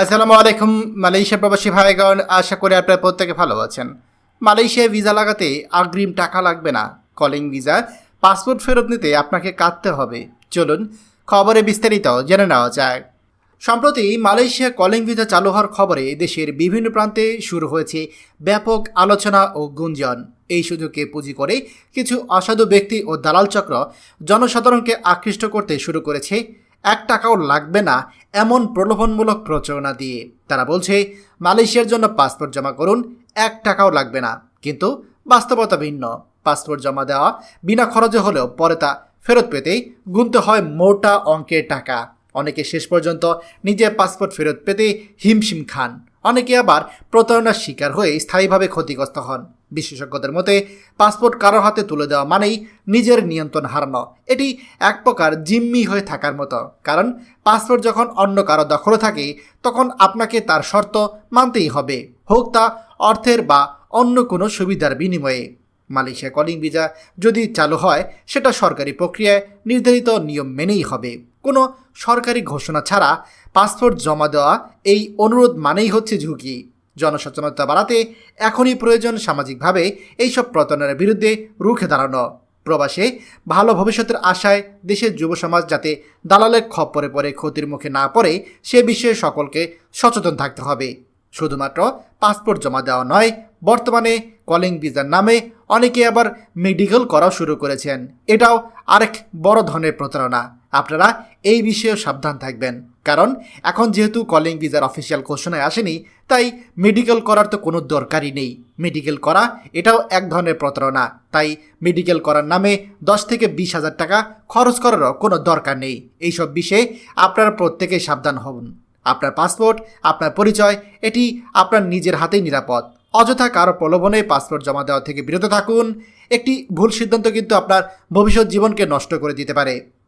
আসসালামু আলাইকুম, মালয়েশিয়া প্রবাসী ভাইগণ, আশা করি আপনারা প্রত্যেকে ভালো আছেন। মালয়েশিয়ায় ভিসা লাগাতে অগ্রিম টাকা লাগবে না। কলিং ভিসা, পাসপোর্ট ফেরত নিতে আপনাকে কাটতে হবে। চলুন, খবরে বিস্তারিত জেনে নেওয়া যায় সম্প্রতি মালয়েশিয়া কলিং ভিসা চালু হওয়ার খবরে দেশের বিভিন্ন প্রান্তে শুরু হয়েছে ব্যাপক আলোচনা ও গুঞ্জন। এই সুযোগকে পুঁজি করে কিছু অসাধু ব্যক্তি ও দালাল চক্র জনসাধারণকে আকৃষ্ট করতে শুরু করেছে এক টাকাও লাগবে না এমন প্রলোভনমূলক প্রচারণা দিয়ে। তারা বলছে, মালয়েশিয়ার জন্য পাসপোর্ট জমা করুন, এক টাকাও লাগবে না। কিন্তু বাস্তবতা ভিন্ন। পাসপোর্ট জমা দেওয়া বিনা খরচে হলেও পরে তা ফেরত পেতেই গুনতে হয় মোটা অঙ্কের টাকা। অনেকে শেষ পর্যন্ত নিজের পাসপোর্ট ফেরত পেতে হিমশিম খান। অনেকে আবার প্রতারণার শিকার হয়ে স্থায়ীভাবে ক্ষতিগ্রস্ত হন। বিশেষজ্ঞদের মতে, পাসপোর্ট কারোর হাতে তুলে দেওয়া মানেই নিজের নিয়ন্ত্রণ হারানো। এটি এক প্রকার জিম্মি হয়ে থাকার মতো। কারণ, পাসপোর্ট যখন অন্য কারও দখলে থাকে, তখন আপনাকে তার শর্ত মানতেই হবে। হোক তা অর্থের বা অন্য কোনো সুবিধার বিনিময়ে। মালয়েশিয়া কলিং ভিসা যদি চালু হয়, সেটা সরকারি প্রক্রিয়ায় নির্ধারিত নিয়ম মেনেই হবে। কোনো সরকারি ঘোষণা ছাড়া পাসপোর্ট জমা দেওয়া এই অনুরোধ মানেই হচ্ছে ঝুঁকি। জনসচেতনতা বাড়াতে এখনই প্রয়োজন সামাজিকভাবে এইসব প্রতারণার বিরুদ্ধে রুখে দাঁড়ানো। প্রবাসে ভালো ভবিষ্যতের আশায় দেশের যুব সমাজ যাতে দালালের খপ্পরে পড়ে, ক্ষতির মুখে না পড়ে, সে বিষয়ে সকলকে সচেতন থাকতে হবে। শুধুমাত্র পাসপোর্ট জমা দেওয়া নয়, বর্তমানে কলিং ভিসার নামে অনেকে আবার মেডিকেল করাও শুরু করেছেন। এটাও আরেক বড় ধরনের প্রতারণা। আপনারা এই বিষয়েও সাবধান থাকবেন। কারণ এখন যেহেতু কলিং ভিসার অফিসিয়াল ঘোষণায় আসেনি, তাই মেডিকেল করার তো কোনো দরকারই নেই। মেডিকেল করা এটাও এক ধরনের প্রতারণা। তাই মেডিকেল করার নামে দশ থেকে বিশ হাজার টাকা খরচ করারও কোনো দরকার নেই। এইসব বিষয়ে আপনারা প্রত্যেকেই সাবধান হন। আপনার পাসপোর্ট, আপনার পরিচয়, এটি আপনার নিজের হাতেই নিরাপদ। অযথা কারও প্রলোভনে পাসপোর্ট জমা দেওয়া থেকে বিরত থাকুন। একটি ভুল সিদ্ধান্ত কিন্তু আপনার ভবিষ্যৎ জীবনকে নষ্ট করে দিতে পারে।